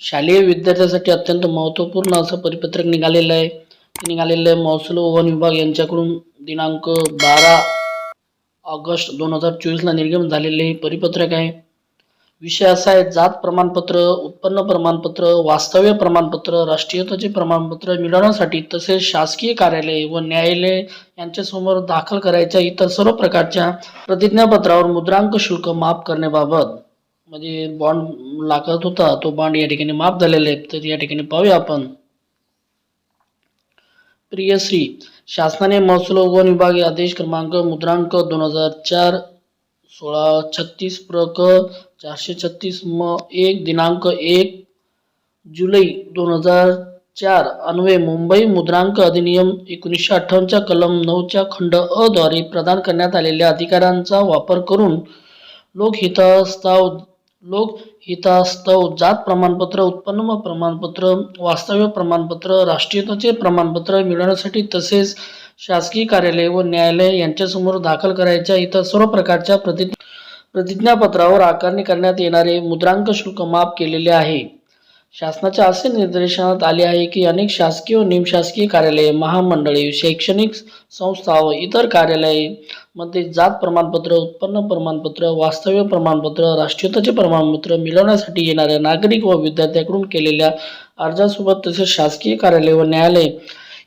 शालेय विद्यार्थ्यासाठी अत्यंत महत्त्वपूर्ण असं परिपत्रक निघालेलं आहे. ते निघालेलं आहे महसूल व वन विभाग यांच्याकडून दिनांक बारा ऑगस्ट दोन हजार चोवीसला निर्गमन झालेले हे परिपत्रक आहे. विषय असा आहे जात प्रमाणपत्र उत्पन्न प्रमाणपत्र वास्तव्य प्रमाणपत्र राष्ट्रीयतेचे प्रमाणपत्र मिळवण्यासाठी तसेच शासकीय कार्यालय व न्यायालय यांच्यासमोर दाखल करायच्या इतर सर्व प्रकारच्या प्रतिज्ञापत्रावर मुद्रांक शुल्क माफ करण्याबाबत म्हणजे बॉन्ड लागत होता तो बॉन्ड या ठिकाणी माफ झालेला आहे. तर या ठिकाणी पाहूया आपण. प्रियश्री शासनाने महसूल व वन विभाग आदेश क्रमांक मुद्रांक दोन हजार चार सोळा छत्तीस प्र क चारशे छत्तीस म एक दिनांक एक जुलै दोन हजार चार अन्वये मुंबई मुद्रांक अधिनियम एकोणीसशे अठ्ठावन्नच्या कलम नऊच्या खंड अ द्वारे प्रदान करण्यात आलेल्या अधिकारांचा वापर करून लोकहितास्ताव लोकहितास्तव जात प्रमाणपत्र उत्पन्न प्रमाणपत्र वास्तव्य प्रमाणपत्र राष्ट्रीयतेचे प्रमाणपत्र मिळवण्यासाठी तसेच शासकीय कार्यालय व न्यायालय यांच्यासमोर दाखल करायच्या इतर सर्व प्रकारच्या प्रति प्रतिज्ञापत्रावर आकारणी करण्यात येणारे मुद्रांक शुल्क माफ केलेले आहे. शासनाच्या असे निर्देशनात आले आहे की अनेक शासकीय व निमशासकीय कार्यालये महामंडळे शैक्षणिक संस्था व इतर कार्यालये मध्ये जात प्रमाणपत्र उत्पन्न प्रमाणपत्र वास्तव्य प्रमाणपत्र राष्ट्रीयताचे प्रमाणपत्र मिळवण्यासाठी येणाऱ्या नागरिक व विद्यार्थ्यांकडून केलेल्या अर्जासोबत तसेच शासकीय कार्यालय व न्यायालय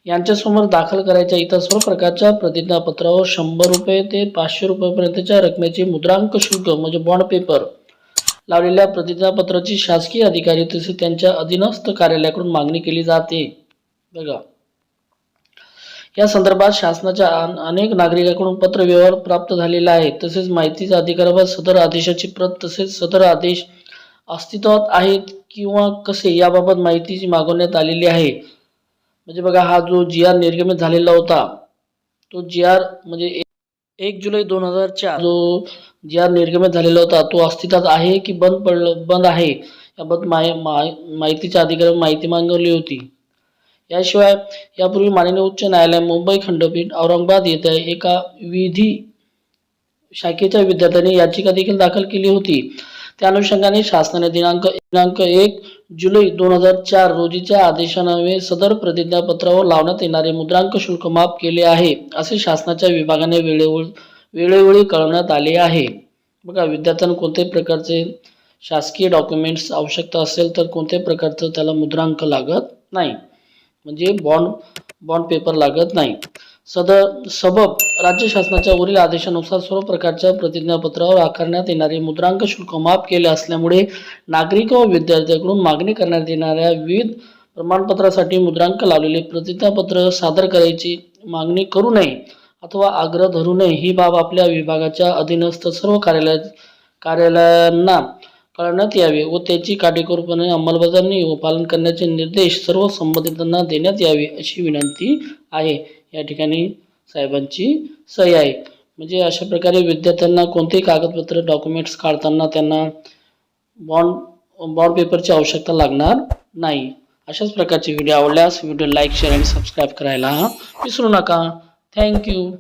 यांच्यासमोर दाखल करायच्या इतर सर्व प्रकारच्या प्रतिज्ञापत्रावर शंभर रुपये ते पाचशे रुपयापर्यंतच्या रकमेचे मुद्रांक शुल्क म्हणजे बॉन्ड पेपर लावलेल्या प्रतिज्ञापत्राची शासकीय अधिकारी तसेच त्यांच्या अधीनस्थ कार्यालयाकडून मागणी केली जाते. बघा. या संदर्भात शासनाच्या अनेक नागरिकांकडून पत्र व्यवहार प्राप्त झालेला आहे. तसेच माहितीचा अधिकाराबाबत सदर आदेशाची प्रत तसेच सदर आदेश अस्तित्वात आहेत किंवा कसे याबाबत माहितीची मागवण्यात आलेली आहे. म्हणजे बघा हा जो जी आर निर्गमित झालेला होता तो जी आर म्हणजे एक जुलै दोन हजार चार. जो ज्या निर्गमित झालेला होता तो अस्तित्वात आहे की बंद पडलं बंद आहे? याबद्दल माय माहितीच्या अधिकाऱ्यांनी माहिती मागवली होती. याशिवाय यापूर्वी माननीय उच्च न्यायालय मुंबई खंडपीठ औरंगाबाद येथे एका विधी शाखेच्या विद्यार्थ्यांनी याचिका देखील दाखल केली होती. त्या अनुषंगाने शासनाने दिनांक दिनांक एक जुलै दोन हजार चार रोजीच्या आदेशान्वये सदर प्रतिज्ञापत्रावर लावण्यात येणारे मुद्रांक शुल्क माफ केले आहे असे शासनाच्या विभागाने वेळोवेळी वेळोवेळी कळवण्यात आले आहे. बघा विद्यार्थ्यांना कोणत्याही प्रकारचे शासकीय डॉक्युमेंट्स आवश्यकता असेल तर कोणत्याही प्रकारचं त्याला मुद्रांक लागत नाही. म्हणजे बॉन्ड बॉन्ड पेपर लागत नाही. सदर सबब राज्य शासनाच्या वरील आदेशानुसार सर्व प्रकारच्या प्रतिज्ञापत्रावर आकारण्यात येणारे मुद्रांक शुल्क माफ केले असल्यामुळे नागरिक व विद्यार्थ्यांकडून मागणी करण्यात येणाऱ्या विविध प्रमाणपत्रासाठी मुद्रांक लावलेले प्रतिज्ञापत्र सादर करायची मागणी करू नये अथवा आग्रह धरू नये ही बाब आपल्या विभागाच्या अधीनस्थ सर्व कार्यालय कार्यालयांना कळण्यात यावे व त्याची काटेकोरपणे अंमलबजावणी व पालन करण्याचे निर्देश सर्व संबंधितांना देण्यात यावे अशी विनंती आहे. या ठिकाणी साहेबांची सही आहे. म्हणजे अशा प्रकारे विद्यार्थ्यांना कोणतेही कागदपत्र डॉक्युमेंट्स काढताना त्यांना बॉन्ड बॉन्ड पेपरची आवश्यकता लागणार नाही. अशाच प्रकारचे व्हिडिओ आवडल्यास व्हिडिओ लाईक शेअर आणि सबस्क्राईब करायला विसरू नका. थँक्यू